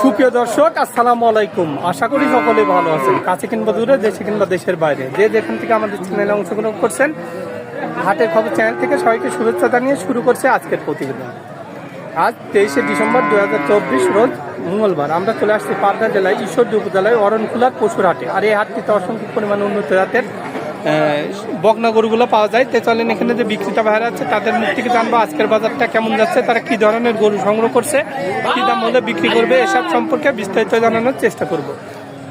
সুপ্রিয় দর্শক, আসসালামু আলাইকুম। আশা করি সকলে ভালো আছেন। কাছে কিংবা দূরে, দেশে কিংবা দেশের বাইরে। যে যেখান থেকে আমাদের চ্যানেলে অংশগ্রহণ করছেন, হাটের খবর চ্যানেল থেকে সবাইকে শুভেচ্ছা জানিয়ে শুরু করছে আজকের প্রতিবেদন। আজ তেইশে ডিসেম্বর দু হাজার চব্বিশ রোজ মঙ্গলবার। আমরা চলে আসছি পাবনা জেলায়, ঈশ্বরদী উপজেলায় অরণখোলার পশুর হাটে। আর এই হাটটিতে অসংখ্য পরিমাণে উন্নত জাতের বকনা গরুগুলো পাওয়া যায়। তে চলেন এখানে যে বিক্রেতা ভাইরা আছে তাদের মুখ থেকে জানব আজকের বাজারটা কেমন যাচ্ছে তারা কি ধরনের গরু সংগ্রহ করছে কি দাম হলে বিক্রি করবে এসব সম্পর্কে বিস্তারিত জানানোর চেষ্টা করব।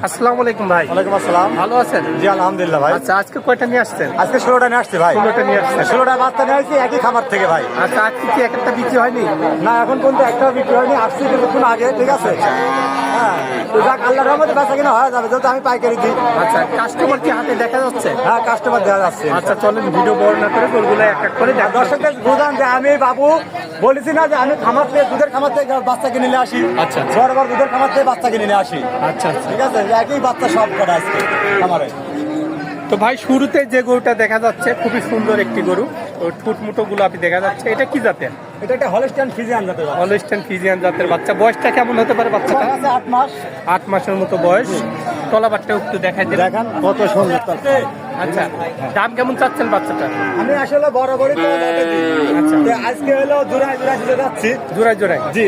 আসসালামু আলাইকুম ভাই। ওয়ালাইকুম আসসালাম। ভালো আছেন? জি আলহামদুলিল্লাহ ভাই। আচ্ছা আজকে কয়টা নিয়ে আসছেন? আজকে ষোলোটা নিয়ে আসছি ভাই। ষোলোটা নিয়ে। ষোলোটা বাচ্চা নিয়ে আসছি একই খামার থেকে ভাই। আচ্ছা আজকে কি একটা বিক্রি হয়নি? না এখন পর্যন্ত একটাও বিক্রি হয়নি আসছি কিছুক্ষণ আগে ঠিক আছে? হ্যাঁ তো যাক আল্লাহর রহমতে বেচা কিনা হয়ে যাবে যেহেতু আমি পাইকারি দিই। আচ্ছা কাস্টমার কি হাতে দেখা যাচ্ছে? হ্যাঁ কাস্টমার দেওয়া যাচ্ছে। আচ্ছা চলেন ভিডিও বর্ণনা করে গরুগুলো এক এক করে আর দর্শকদের বুঝান যে আমি বাবু বলেছি না যে আমি খামার থেকে দুধের খামার থেকে বাচ্চা কিনে নিয়ে আসি। আচ্ছা। বড় বড় দুধের খামার থেকে বাচ্চা কিনে নিয়ে আসি। আচ্ছা আচ্ছা। ঠিক আছে? একই বাচ্চা সব কটা আজকে খামারে। তো ভাই শুরুতে যে গরুটা দেখা যাচ্ছে খুবই সুন্দর একটি গরু। ওর ঠুট মুটো গোলাপি দেখা যাচ্ছে। এটা কি জাতের? এটা একটা হলস্টাইন ফিজিয়ান জাতের বাচ্চা। ফিজিয়ান জাতের বাচ্চা। বয়সটা কেমন হতে পারে বাচ্চাটা? আট মাস। আট মাসের মতো বয়স। তলাবারটা একটু দেখাই দেখেন কত সুন্দর আচ্ছা দাম কেমন চাচ্ছেন বাচ্চাটা আমি আসলে বটে দিই। আচ্ছা। আজকে হলো জোড়ায় জোড়ায় দিতে যাচ্ছি। জোড়ায় জোড়ায়? জি।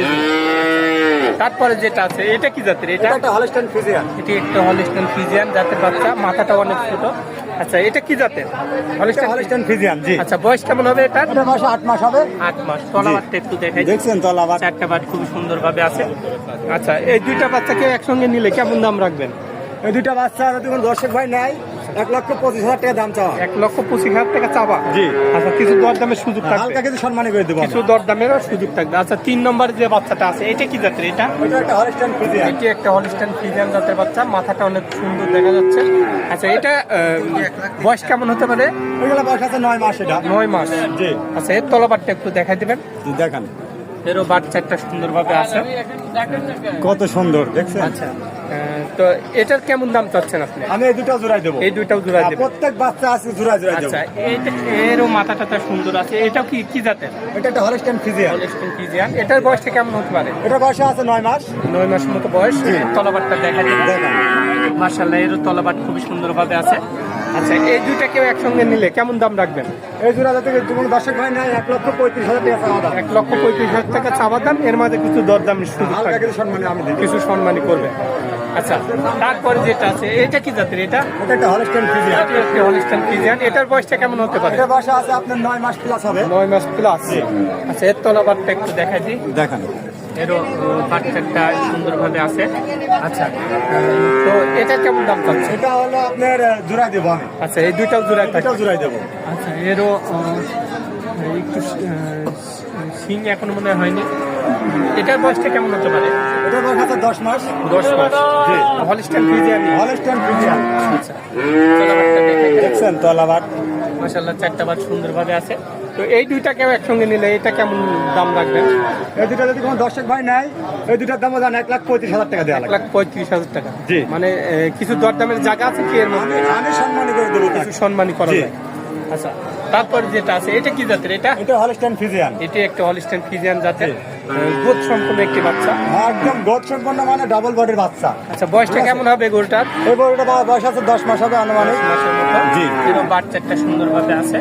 তারপরে যেটা আছে এটা কি জাতের? এটা? একটা হলস্টাইন ফিজিয়ান এটি একটা হলিস্টেন ফিজিয়ান জাতের বাচ্চা। মাথাটা অনেক ছোট। আচ্ছা এটা কি জাতের? হলিস্টেন হলস্টাইন ফিজিয়ান জি। আচ্ছা বয়স কেমন হবে এটা আট মাস হবে। আট মাস তলাবারটা একটু দেখাই। দেখছেন তো চারটা বাট খুব সুন্দর ভাবে আছে। আচ্ছা এই দুইটা বাচ্চাকে একসঙ্গে নিলে কেমন দাম রাখবেন? এই দুইটা বাচ্চা যদি কোনো দর্শক ভাই নাই। এক লক্ষ পঁচিশ হাজার টাকা দাম চাওয়া। এক লক্ষ পঁচিশ হাজার টাকা চাবা জি। আচ্ছা কিছু দরদামের সুযোগ থাকবে? হালকা কিছু সম্মানী করে দেবো কিছু দরদামেরও সুযোগ থাকবে। আচ্ছা তিন নম্বর যে বাচ্চাটা আছে এটা কি জাতের এটা? একটা এটি একটা হলিস্টান ফিজিয়ান জাতের বাচ্চা। মাথাটা অনেক সুন্দর দেখা যাচ্ছে। আচ্ছা এটা বয়স কেমন হতে পারে? ওইগুলো বয়স আছে নয় মাস এটা। নয় মাস। জি। আচ্ছা এর তলাবারটা একটু দেখাই দেবেন। দেখান। এরও বাচ্চাটা সুন্দরভাবে আছে। কত সুন্দর দেখছেন? আচ্ছা তো এটার কেমন দাম চাচ্ছেন আপনি? আমি এই দুটো জোড়াই দেবো। এই দুইটাও জোড়া দেবেন প্রত্যেক বাচ্চা আছে জোড়ায় জোড়াই দেবো। আচ্ছা এরও মাথা টাথা সুন্দর আছে। এটাও কি কি জাতের? এটা একটা হলস্টাইন ফিজিয়ান হলিস্টান ফিজিয়ান এটার বয়সটা কেমন হতে পারে? এটা বয়স আছে নয় মাস। নয় মাসের মতো বয়স। তলাবারটা দেখা যাবে দেখান। মার্শাল্লাহ এরও তলাবাট খুবই সুন্দরভাবে আছে। আচ্ছা এই দুইটাকে একসঙ্গে নিলে কেমন দাম রাখবেন? এই জোড়া থেকে কোনো দর্শক ভাই নাই এক লক্ষ পঁয়ত্রিশ হাজার টাকা চাওয়া দাম। এক লক্ষ পঁয়ত্রিশ হাজার টাকা চাওয়ার দাম এর মাঝে কিছু দরদাম সম্মানী আমি কিছু সম্মানই করবে। আচ্ছা তারপরে যেটা আছে এটা কি জাতের এটা? এটা একটা হলস্টাইন ফিজিয়ান এটা একটি হলিস্টান ফিজিয়ান এটার বয়সটা কেমন হতে পারে? এটা বয়স আছে আপনার নয় মাস প্লাস হবে। নয় মাস প্লাস আচ্ছা এর তলাবারটা একটু দেখাই দিই। দেখান। এরও বাচ্চাটা সুন্দরভাবে আছে। আচ্ছা তো এটা কেমন দাম পাচ্ছে এটা হলো আপনার জোড়াই দেবো আমি। আচ্ছা এই দুইটাও জোড়ায় থাকে এটাও জোড়াই দেবো। আচ্ছা এরও একটু সিং এখনও মনে হয়নি। এটার বয়সটা কেমন হতে পারে? এটা বয়স আছে দশ মাস। দশ মাস। জি। হলিস্টান ফিজিয়ান হলস্টাইন ফিজিয়ান আচ্ছা। দেখছেন তো আবার মাসাল্লাহ চারটা বার সুন্দরভাবে আছে। তো এই দুইটাকেও একসঙ্গে নিলে এটা কেমন দাম রাখবেন? এই দুটা যদি কোনো দর্শক ভাই নাই এই দুটার দাম জান এক লাখ পঁয়ত্রিশ হাজার টাকা দেওয়া এক লাখ পঁয়ত্রিশ হাজার টাকা। জি। মানে কিছু দরদামের জায়গা আছে কি এর মধ্যে? আমি সম্মানী করে দেবো কিছু তাকে। সম্মানই করা। যায়। আচ্ছা তারপর যেটা আছে এটা কি জাতের এটা? এটা হলস্টাইন ফিজিয়ান এটি একটা হলিস্টান ফিজিয়ান জাতের গোদ সম্পূর্ণ একটি বাচ্চা। একদম গোদ সম্পন্ন মানে ডাবল বডির বাচ্চা। আচ্ছা বয়সটা কেমন হবে গরুটার? এই বড়টা বয়স আছে দশ মাস হবে আনুমানিক। জি। এবং বাচ্চাটা সুন্দরভাবে আছে।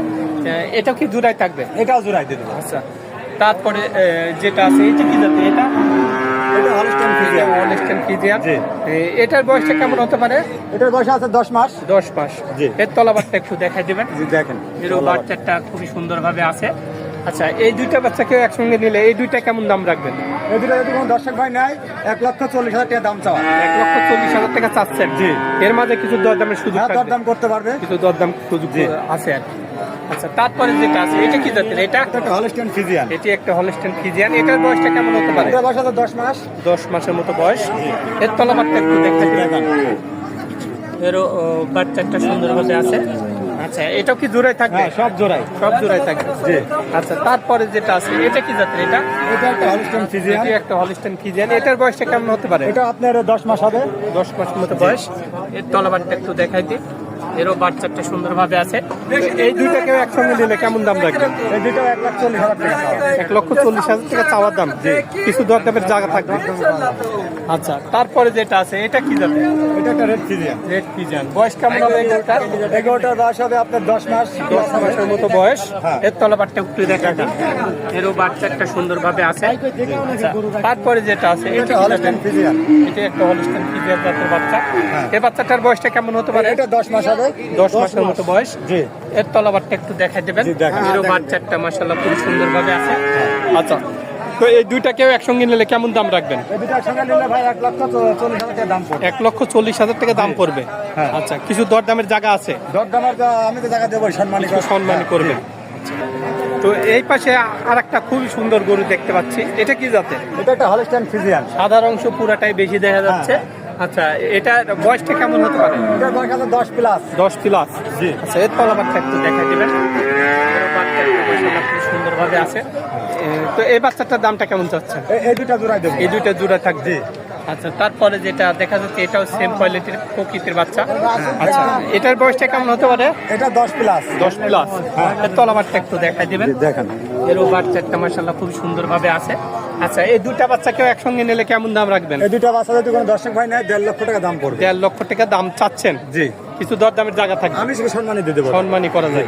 এ, এটাও কি জোড়ায় থাকবে? এটাও জোড়াই দিয়ে দেবো। আচ্ছা। তারপরে যেটা আছে এটা কি জাতের এটা? এটা। এটার বয়সটা কেমন হতে পারে? এটার বয়স আছে দশ মাস। দশ মাস। এর তলাবারটা একটু দেখাই দেবেন। দেখেন। এরও বাচ্চাটা খুবই সুন্দরভাবে আছে। আচ্ছা এই দুইটা বাচ্চাকে একসঙ্গে নিলে এই দুইটা কেমন দাম রাখবেন? এই যদি কোনো দর্শক ভাই নাই এক লক্ষ চল্লিশ হাজার টাকা দাম চাওয়া। এক লক্ষ চল্লিশ হাজার টাকা চাচ্ছেন। জি। এর মাঝে কিছু দরদামের সুযোগ হ্যাঁ দরদাম করতে পারবে। কিছু দরদাম সুযোগ আছে আর কি। আচ্ছা তারপরে যেটা আছে এটা কি জাতের? এটা এটা একটা হলস্টাইন ফিজিয়ান এটি একটা হলস্টেন ফিজিয়ান এটার বয়সটা কেমন হতে পারে? এটার বয়স আছে দশ মাস। দশ মাসের মতো বয়স। এর তলাবারটা একটু দেখাই দিবেন। দেখান। এরও ও, বাচ্চাটা সুন্দরভাবে আছে। আচ্ছা এটাও কি জোড়ায় থাকবে? হ্যাঁ সব জোড়াই সব জোড়ায় থাকবে। জি। আচ্ছা তারপরে যেটা আছে এটা কি জাতের এটা? এটা একটা হলস্টাইন ফিজিয়ান এটি একটা হলিস্টেন ফিজিয়ান এটার বয়সটা কেমন হতে পারে? এটা আপনার দশ মাস হবে। দশ মাসের মতো বয়স। এর তলাবারটা একটু দেখাই দিই। এরও বাচ্চাটা সুন্দরভাবে আছে। এই দুইটাকেও একসঙ্গে নিলে কেমন দাম রাখবেন এই দুটো এক লাখ চল্লিশ হাজার টাকা এক লক্ষ চল্লিশ হাজার টাকা চাওয়ার দাম কিছু দরদামের জায়গা থাকবে। আচ্ছা তারপরে যেটা আছে এটা কি যাবে এটা একটা রেড ফিজিয়ান রেড পিজান বয়স কেমন হবে এটার? এগারোটার বয়স হবে আপনার দশ মাস। দশ মাসের মতো বয়স। হ্যাঁ। এর তলাবারটা একটু দেখা যান এরও বাচ্চাটা সুন্দরভাবে আছে। আচ্ছা, তারপরে যেটা আছে এটা কি ফিজিয়ান এটা একটা হলস্টাইন ফিজিয়ার জাতের বাচ্চা। হ্যাঁ। এই বাচ্চাটার বয়সটা কেমন হতে পারে? এটা দশ মাস হবে। দশ মাসের মতো বয়স। জি। এর তলাবারটা একটু দেখাই দেবেন জি, দেখান। এরও বাচ্চাটা মাসাল্লাহ খুব সুন্দরভাবে আছে। আচ্ছা তো এই দুইটাকেও একসঙ্গে নিলে কেমন দাম রাখবেন? এক লক্ষ চল্লিশ হাজার টাকা দাম পড়বে। হ্যাঁ। আচ্ছা কিছু দরদামের জায়গা আছে? দর আমি তো জায়গা দেবো সম্মানিত একটু করবেন। তো এই পাশে আর একটা খুবই সুন্দর গরু দেখতে পাচ্ছি। এটা কি জাতের? এটা একটা হলস্টাইন ফিজিয়ান সাদার অংশ পুরাটাই বেশি দেখা যাচ্ছে। আচ্ছা এটা বয়সটা কেমন হতে পারে? এটার বয়স আছে দশ প্লাস দশ প্লাস জি। আচ্ছা এর তলা বাচ্চা একটু দেখা দিবেন। সুন্দরভাবে আছে। তো এই বাচ্চাটার দামটা কেমন চাচ্ছেন? এই দুটা জোড়াই দেবো। এই দুইটা জোড়া থাকবে। আচ্ছা তারপরে যেটা দেখা যাচ্ছে এটাও সেম কোয়ালিটির প্রকৃতির বাচ্চা। আচ্ছা এটার বয়সটা কেমন হতে পারে? এটা দশ প্লাস দশ প্লাস এর তলাবারটা একটু দেখাই দিবেন। দেখেন। এরও বাচ্চাটা মাসাল্লাহ খুব সুন্দরভাবে আছে। আচ্ছা এই দুইটা বাচ্চাকেও একসঙ্গে নিলে কেমন দাম রাখবেন? এই দুটা বাচ্চা যদি কোনো দর্শক ভাই নেয় দেড় লক্ষ টাকা দাম পড়বে। দেড় লক্ষ টাকা দাম চাচ্ছেন? জি। কিছু দরদামের জায়গা থাকবে? আমি সেটা সম্মানই দিয়ে দেবো সম্মানই করা যায়।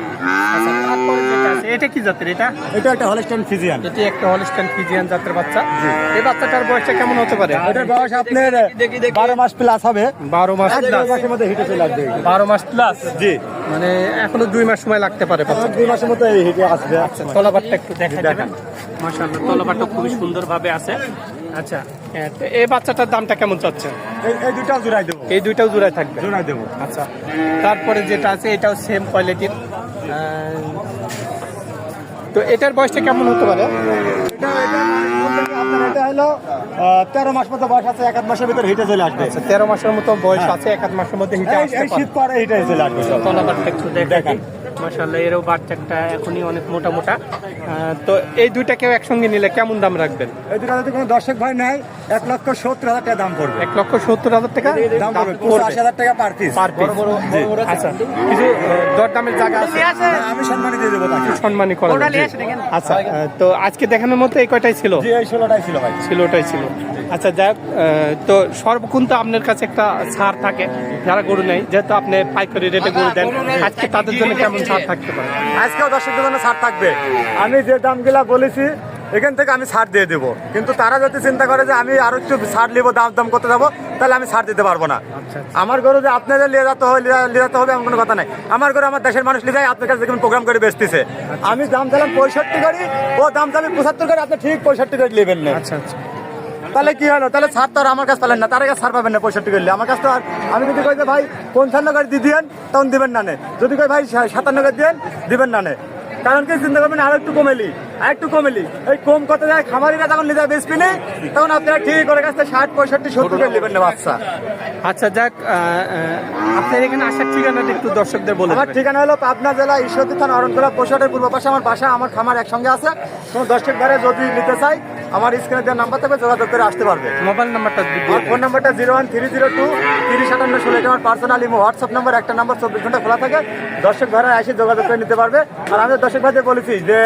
আচ্ছা তারপরে যেটা আছে এটা কি জাতের এটা? এটা একটা হলস্টাইন ফিজিয়ান এটি একটা হলিস্টান ফিজিয়ান জাতের বাচ্চা। এই বাচ্চাটার বয়সটা কেমন হতে পারে? এটার বয়স আপনার বারো মাস প্লাস হবে। বারো মাস প্লাস মাসের মধ্যে হিটে চলে আসবে। বারো মাস প্লাস জি। মানে এখনও দুই মাস সময় লাগতে পারে বাচ্চা দুই মাসের মধ্যে এই হিটে আসবে। তলাবারটা একটু দেখা দেখান। দেবেন মাশাআল্লাহ তলাবারটা খুবই সুন্দরভাবে আছে। আচ্ছা। হ্যাঁ, এই বাচ্চাটার দামটা কেমন চাচ্ছেন? এই- এই দুটাও জোড়াই দেবো। এই থাকবে? জোড়াই দেবো। আচ্ছা তারপরে যেটা আছে এটাও সেম কোয়ালিটির তো এটার বয়সটা কেমন হতে পারে? এটা হলো তেরো মাস মতো বয়স আছে এক আধ মাসের ভিতরে হিটে চলে আসবে। আচ্ছা তেরো মাসের মতো বয়স হ্যাঁ। আছে এক আধ মাসের মধ্যে হিটে শীত পরে। হিটে চলে আসবে তলাবারটা একটু দেখান। মাসাল্লাহ এরও বাচ্চাটা এখনই অনেক মোটা মোটা। তো এই দুইটাকেও একসঙ্গে নিলে কেমন দাম রাখবেন? এই দুটা যদি কোনো দর্শক ভাই নেয় এক লক্ষ সত্তর হাজার টাকা দাম পড়বে। এক লক্ষ সত্তর হাজার টাকা? দাম পড়বে পঁচাশি হাজার টাকা পার পিস পার পিস আচ্ছা কিছু দরদামের জায়গা আছে? আমি দিয়ে দেবো তাকে। করা আচ্ছা তো আজকে দেখানোর মতো এই কয়টাই ছিল? জি এই ষোলোটাই ছিল ভাই। ছিল ওটাই ছিল। আচ্ছা যাক আহ, তো সর্বক্ষণ তো আপনার কাছে একটা ছাড় থাকে যারা গরু নেই যেহেতু আপনি পাইকারি রেটে গরু দেন আজকে তাদের জন্য কেমন ছাড় থাকতে পারে। আজকেও দর্শকদের জন্য ছাড় থাকবে। আমি যে দামগুলা বলেছি এখান থেকে আমি ছাড় দিয়ে দেবো। কিন্তু তারা যদি চিন্তা করে যে আমি আরও একটু ছাড় নিবো দাম দাম করতে যাব তাহলে আমি ছাড় দিতে পারব না। আচ্ছা আমার গরু যে আপনাদের নিয়ে যেতে হবে নিয়ে যেতে হবে এমন কোনো কথা নাই। আমার গরু আমার দেশের মানুষ নিয়ে যায় আপনার কাছে দেখুন প্রোগ্রাম করে বেচতেছে। আমি দাম চালাম পঁয়ষট্টি করি ও দাম চালাম পঁচাত্তর করি আপনি ঠিক পঁয়ষট্টি করে নেবেন না। আচ্ছা আচ্ছা। তাহলে কি হলো? তাহলে সার তো আর আমার কাছে পেলেন না। তার কাছে সার পাবেন না পঁয়ষট্টি করলে। আমার কাছে তো আর আমি যদি কই ভাই, পঞ্চান্ন গাড়ি দিয়ে দিয়েন, তখন দিবেন না নে। যদি কই, ভাই সাতান্ন গাড়ি দিয়েন, দিবেন না নে। কারণ কি, চিন্তা করবেন, আর একটু কমেলি আর একটু কমেলি এই কম কত যায় খামারিরা যখন নিজে বেচবি নে তখন আপনারা ঠিক করে কাছে ষাট পঁয়ষট্টি সত্তর করে নেবেন না বাচ্চা। আচ্ছা যাক আপনার এখানে আসার ঠিকানাটা একটু দর্শকদের বলে আমার ঠিকানা হলো পাবনা জেলা ঈশ্বরদী থানা অরণখোলা পোশাটের পূর্ব পাশে। আমার বাসা আমার খামার একসঙ্গে আছে। কোনো দর্শক ভাইরা যদি নিতে চাই আমার স্ক্রিনে দেওয়ার নাম্বার থেকে যোগাযোগ করে আসতে পারবে। মোবাইল নাম্বারটা আমার ফোন নাম্বারটা zero one three zero two তিরিশ আটান্ন ষোলো এটা আমার পার্সোনাল ইমো হোয়াটসঅ্যাপ নাম্বার একটা নাম্বার চব্বিশ ঘণ্টা খোলা থাকে। দর্শক ভাইরা এসে যোগাযোগ করে নিতে পারবে। আর আমি দর্শক ভাইদের বলেছি যে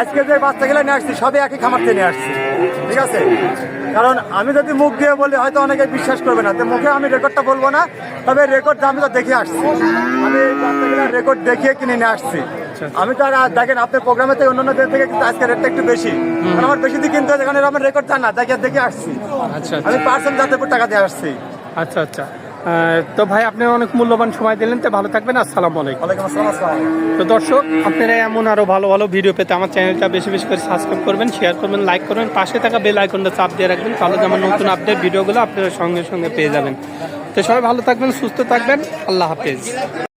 আজকে যে বাচ্চাগুলো নিয়ে আসছি সবই একই খামার থেকে নিয়ে আসছি। ঠিক আছে? কারণ আমি যদি মুখ দিয়ে বলি হয়তো অনেকে বিশ্বাস করবে না। তো মুখে আমি রেকর্ডটা বলব না তবে রেকর্ড আমি তো দেখে আসছি। আমি রেকর্ড দেখিয়ে কিনে নিয়ে আসছি। আমি তো আর দেখেন আপনার প্রোগ্রামে থেকে অন্যান্য দের থেকে কিন্তু আজকে রেটটা একটু বেশি। কারণ আমার বেশি দিয়ে কিনতে হয় যেখানে আমার রেকর্ড জানা দেখে দেখে আসছি। আচ্ছা আমি পার্সেন্ট যাতে টাকা দিয়ে আসছি। আচ্ছা আচ্ছা। তো ভাই আপনি অনেক মূল্যবান সময় দিলেন তো ভালো থাকবেন আসসালামু আলাইকুম। তো দর্শক আপনারা এমন আরও ভালো ভালো ভিডিও পেতে আমার চ্যানেলটা বেশি বেশি করে সাবস্ক্রাইব করবেন শেয়ার করবেন লাইক করবেন পাশে থাকা বেল আইকনটা চাপ দিয়ে রাখবেন তাহলে যেমন নতুন আপডেট ভিডিওগুলো আপনারা সঙ্গে সঙ্গে পেয়ে যাবেন। তো সবাই ভালো থাকবেন সুস্থ থাকবেন আল্লাহ হাফেজ।